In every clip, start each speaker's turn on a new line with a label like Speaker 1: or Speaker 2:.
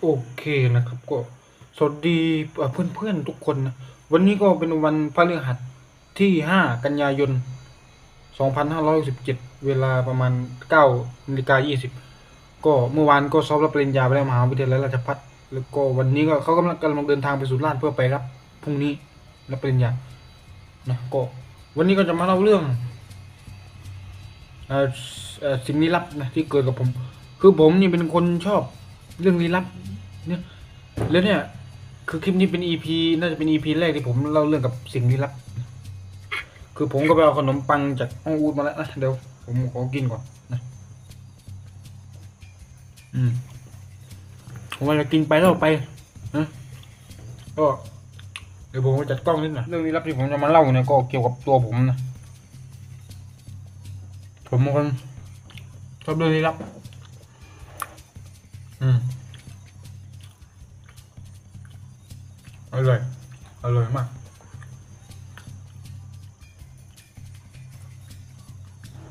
Speaker 1: โอเคนะครับก็สวัสดีเอ่อเพื่อนๆทุกคนนะวันนี้ก็เป็นวันพฤหัสที่ห้ากันยายนสองพันห้าร้อยสิบเจ็ดเวลาประมาณเก้านาฬิกายี่สิบก็เมื่อวานก็สอบรับปริญญาไปแล้วมหาวิทยาลัยราชภัฏแล้วก็วันนี้ก็เขากำลังกำลังเดินทางไปสุราษฎร์เพื่อไปรับพรุ่งนี้รับปริญญานะก็วันนี้ก็จะมาเล่าเรื่องเอ่อสิ่งลี้ลับนะที่เกิดกับผม คือผมนี่เป็นคนชอบ เรื่องลี้ลับ เนี่ย แล้วเนี่ย คือคลิปนี้เป็น EP น่าจะเป็น EP แรกที่ผมเล่าเรื่องกับสิ่งลี้ลับ คือผมก็ไปเอาขนมปังจากห้องอูดมาแล้วนะเดี๋ยวผมขอกินก่อนนะอืมผมว่าจะกินไปแล้วไปนะก็เดี๋ยวผมจะจัดกล้องนิดหน่อยเรื่องลี้ลับที่ผมจะมาเล่าเนี่ยก็เกี่ยวกับตัวผมนะผมเป็นคนชอบเรื่องลี้ลับ อืมอร่อยอร่อยมาก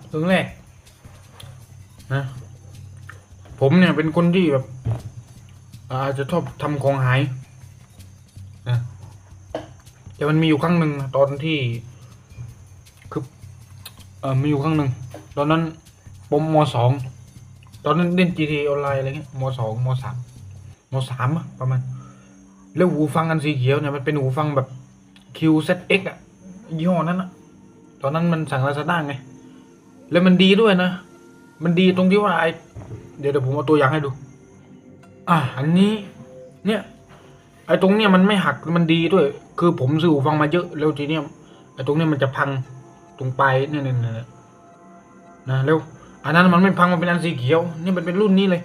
Speaker 1: เรื่องแรกนะผมเนี่ยเป็นคนที่แบบอาจจะชอบทำของหายนะแต่มันมีอยู่ครั้งหนึ่งตอนที่คือเออมีอยู่ครั้งหนึ่งตอนนั้นผมมสอง ตอนนั้นเล่น GTA ออนไลน์อะไรเงี้ยมสองมสามมสามอะประมาณ แล้วหูฟังอันสีเขียวเนี่ยมันเป็นหูฟังแบบ QZX อะยี่ห้อนั้นอะตอนนั้นมันสั่งลาซาด้าไง แล้วมันดีด้วยนะ มันดีตรงที่ว่าไอเดี๋ยวเดี๋ยวผมเอาตัวอย่างให้ดู อะ อันนี้ เนี่ย ไอตรงเนี้ยมันไม่หัก มันดีด้วย คือผมซื้อหูฟังมาเยอะ แล้วทีเนี้ย ไอตรงเนี้ยมันจะพัง ตรงปลายเนี่ยเนี่ยเนี่ยนะ แล้ว อันนั้นมันไม่พังมันเป็นอันสีเขียว นี่มันเป็นรุ่นนี้เลย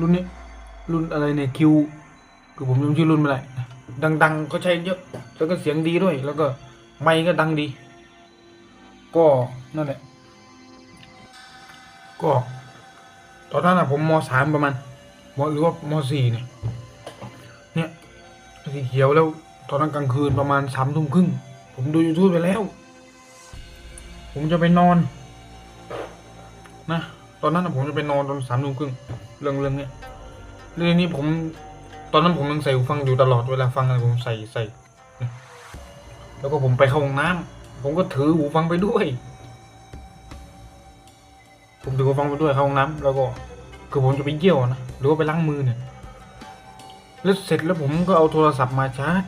Speaker 1: รุ่นนี้ รุ่นอะไรเนี่ยคิวคือผมจำชื่อรุ่นไม่ได้ดังๆเขาใช้เยอะแล้วก็เสียงดีด้วย แล้วก็ไมค์ก็ดังดี ก็นั่นแหละ ก็ตอนนั้นอะผมมสามประมาณมหรือว่ามสี่เนี่ยเนี่ยสีเขียวแล้วตอนนั้นกลางคืนประมาณสามทุ่มครึ่งผมดูยูทูบไปแล้ว ผมจะไปนอน นะตอนนั้นผมจะไปนอนตอนสามทุ่มครึ่งเรื่องเรื่องเนี้ยเรื่องนี้ผม ตอนนั้นผมยังใส่หูฟังอยู่ตลอดเวลาฟังอะไรผมใส่ใส่แล้วก็ผมไปเข้าห้องน้ำผมก็ถือหูฟังไปด้วย ผมถือหูฟังไปด้วยเข้าห้องน้ำแล้วก็คือผมจะไปเยี่ยวนะหรือว่าไปล้างมือเนี่ยแล้วเสร็จแล้วผมก็เอาโทรศัพท์มาชาร์จ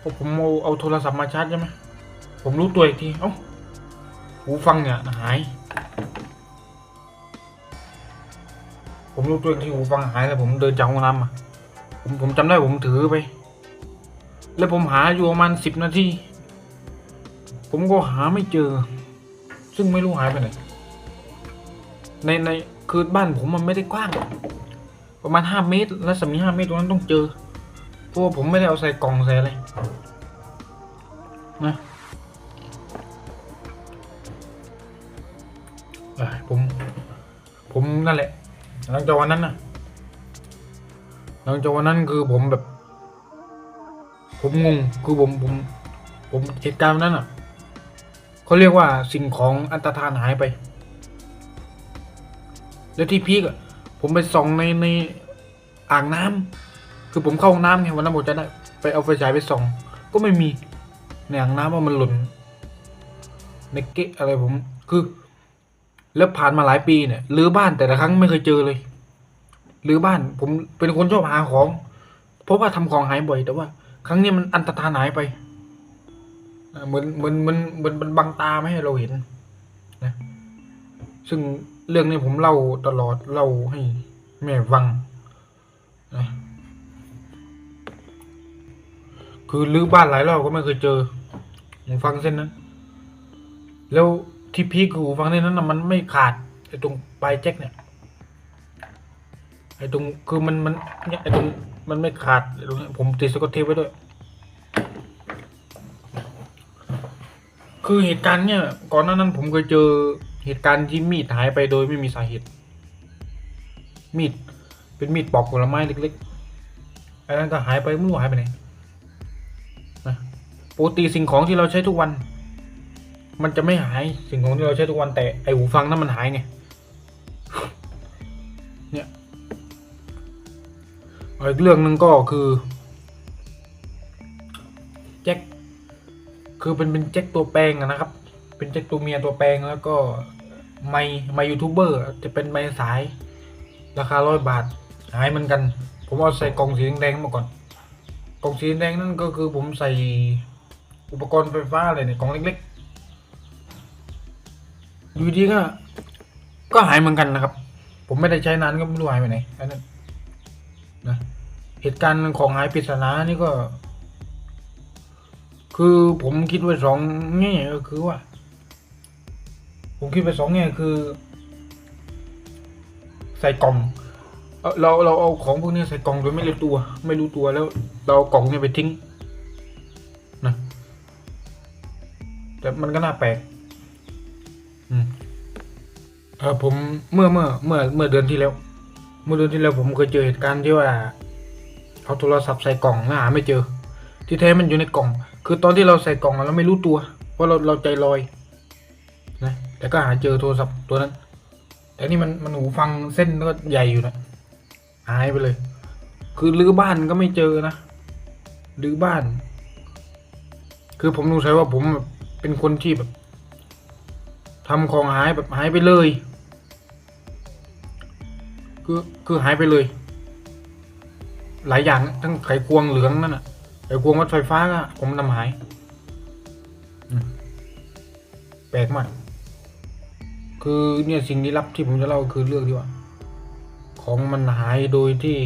Speaker 1: พอผมเอาเอาโทรศัพท์มาชาร์จใช่ไหมผมรู้ตัวอีกที เอ้า หูฟังเนี่ยหาย ผมรู้ตัวอีกทีหูฟังหายแล้วผมเดินจากห้องน้ำมาผมผมจำได้ผมถือไป แล้วผมหาอยู่ประมาณสิบนาที ผมก็หาไม่เจอ ซึ่งไม่รู้หายไปไหน ในในคือบ้านผมมันไม่ได้กว้าง ประมาณห้าเมตร และสมีห้าเมตรตรงนั้นต้องเจอ เพราะว่าผมไม่ได้เอาใส่กล่องใส่อะไรนะ เอ้ยผม ผมนั่นแหละ หลังจากวันนั้นนะหลังจากวันนั้นคือผมแบบ ผมงงคือผมผม ผมเหตุการณ์วันนั้นอะเขาเรียกว่าสิ่งของอันตรธานหายไป แล้วที่พีกอะผมไปส่องในในอ่างน้ำคือผมเข้าห้องน้ำไงวันนั้นผมจะได้ไปเอาไฟฉายไปส่อง ก็ไม่มีในอ่างน้ำว่ามันหล่นในเกะอะไรผมคือ แล้วผ่านมาหลายปีเนี่ยรื้อบ้านแต่ละครั้งไม่เคยเจอเลยรื้อบ้าน ผมเป็นคนชอบหาของ เพราะว่าทำของหายบ่อย แต่ว่า ครั้งนี้มันอันตรธานหายไปเหมือนเหมือนเหมือนเหมือนมันบังตาไม่ให้เราเห็นนะ ซึ่งเรื่องนี้ผมเล่าตลอดเล่าให้แม่ฟังนะคือรื้อบ้านหลายรอบก็ไม่เคยเจอผมฟังเส้นนั้นแล้ว ที่พีคคือหูฟังในนั้นนะมันไม่ขาดไอ้ตรงปลายแจ็คเนี่ยไอ้ตรงคือมันมันเนี่ยไอ้ตรงมันไม่ขาดตรงเนี้ยผมติดสกอตเทปไว้ด้วย คือเหตุการณ์เนี่ย ก่อนหน้านั้นผมเคยเจอเหตุการณ์ที่มีดหายไปโดยไม่มีสาเหตุ มีดเป็นมีดปอกผลไม้เล็กๆไอ้นั้นก็หายไปไม่รู้หายไปไหนนะปกติสิ่งของที่เราใช้ทุกวัน มันจะไม่หายสิ่งของที่เราใช้ทุกวันแต่ไอหูฟังนั้นมันหายไงเนี่ยอีกเรื่องหนึ่งก็คือแจ็คคือเป็นเป็นแจ็คตัวแปลงนะครับ เป็นแจ็คตัวเมียตัวแปลงแล้วก็ไมค์ไมค์ยูทูบเบอร์จะเป็นไมค์สาย ราคาร้อยบาทหายเหมือนกัน ผมเอาใส่กล่องสีแดงมาก่อนกล่องสีแดงนั่นก็คือผมใส่อุปกรณ์ไฟฟ้าอะไรเนี่ยกล่องเล็กๆ อยู่ดีก็ ก็หายเหมือนกันนะครับ ผมไม่ได้ใช้นานก็ไม่รู้หายไปไหนอันนั้นนะเหตุการณ์ของหายปริศนานี่ก็ คือผมคิดไว้สองแง่ก็คือว่า ผมคิดไปสองแง่คือ ใส่กล่องเราเราเอาของพวกนี้ใส่กล่องโดยไม่รู้ตัว ไม่รู้ตัวแล้ว เราเอากล่องเนี่ยไปทิ้งนะแต่มันก็น่าแปลก เออผมเมื่อเมื่อเมื่อเมื่อเดือนที่แล้ว เมื่อเดือนที่แล้วผมเคยเจอเหตุการณ์ที่ว่าเอาโทรศัพท์ใส่กล่องแล้วหาไม่เจอ ที่แท้มันอยู่ในกล่อง คือตอนที่เราใส่กล่องเราไม่รู้ตัว เพราะเราเราใจลอยนะแต่ก็หาเจอโทรศัพท์ตัวนั้น แต่นี่มันมันหูฟังเส้นก็ใหญ่อยู่นะหายไปเลย คือรื้อบ้านก็ไม่เจอนะรื้อบ้าน คือผมรู้ใช้ว่าผมเป็นคนที่แบบ ทำของหายแบบหายไปเลย คือคือหายไปเลย หลายอย่างทั้งไขควงเหลืองนั่นน่ะไขควงวัดไฟฟ้าก็ผมนำหายแปลกมาก คือเนี่ยสิ่งลี้ลับที่ผมจะเล่าคือเรื่องที่ว่า ของมันหายโดยที่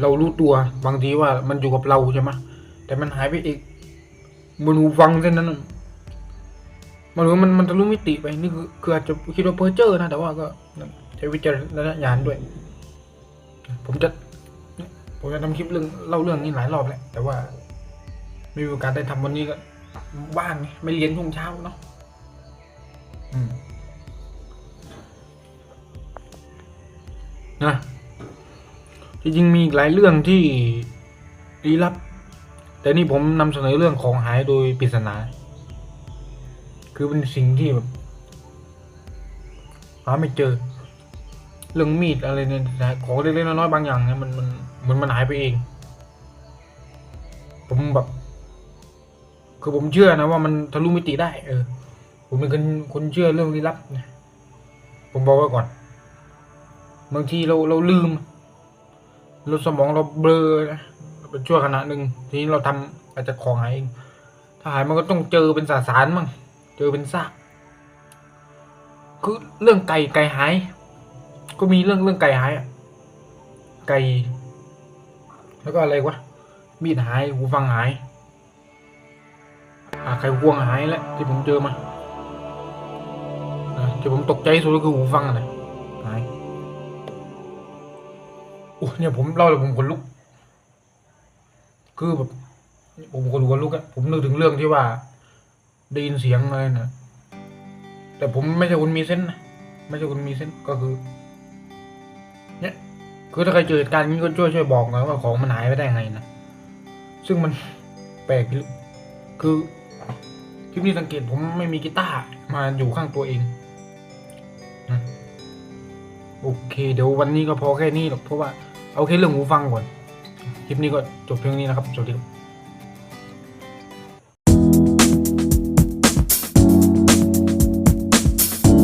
Speaker 1: เรารู้ตัวบางทีว่ามันอยู่กับเราใช่ไหมแต่มันหายไปอีกบนหูฟังเส้นนั้น มันรู้มันมันทะลุมิติไปนี่คือคืออาจจะคิดว่าเพอเจอร์นะแต่ว่าก็ใช้วิจารณญาณด้วย ผมจะ ผมจะทำคลิปเรื่องเล่าเรื่องนี้หลายรอบแหล้วแต่ว่า ไม่มีโอกาสได้ทำวันนี้ก็ว่างไม่เรียนช่วงเช้าเนาะนะจริงๆมีอีกหลายเรื่องที่ลี้ลับ แต่นี่ผมนำเสนอเรื่องของหายโดยปริศนา คือเป็นสิ่งที่แบบหาไม่เจอ เรื่องมีดอะไรเนี่ยของเล็กๆน้อยๆบางอย่างเนี่ยมันมันเหมือนมันหายไปเอง ผมแบบ คือผมเชื่อนะว่ามันทะลุมิติได้ เออ ผมเป็นคนคนเชื่อเรื่องลี้ลับนะผมบอกไว้ก่อนบางทีเราเราลืมเราสมองเราเบลอนะเป็นชั่วขณะหนึ่งทีนี้เราทำอาจจะของหายเองถ้าหายมันก็ต้องเจอเป็นสสารมั่ง เจอเป็นซากคือเรื่องไก่ไก่หาย ก็มีเรื่องเรื่องไก่หายอะไก่ แล้วก็อะไรวะมีดหายหูฟังหายอาไข่ควงหายแล้วที่ผมเจอมาที่ผมตกใจที่สุดก็คือหูฟังนะหายโอ้เนี่ยผมเล่าแล้วผมขนลุก คือแบบผมขนลุกอะผมนึกถึงเรื่องที่ว่า ได้ยินเสียงอะไรนะแต่ผมไม่ใช่คนมีเส้นนะไม่ใช่คนมีเส้นก็คือ เนี่ย คือถ้าใครเจอเหตุการณ์นี้ก็ช่วยช่วยบอกหน่อยว่าของมันหายไปได้ไงนะซึ่งมันแปลกอยู่คือคลิปนี้สังเกตผมไม่มีกีตาร์มาอยู่ข้างตัวเองนะโอเค เดี๋ยววันนี้ก็พอแค่นี้หรอกเพราะว่าเอาแค่เรื่องหูฟังก่อน คลิปนี้ก็จบเพียงนี้นะครับ สวัสดีครับ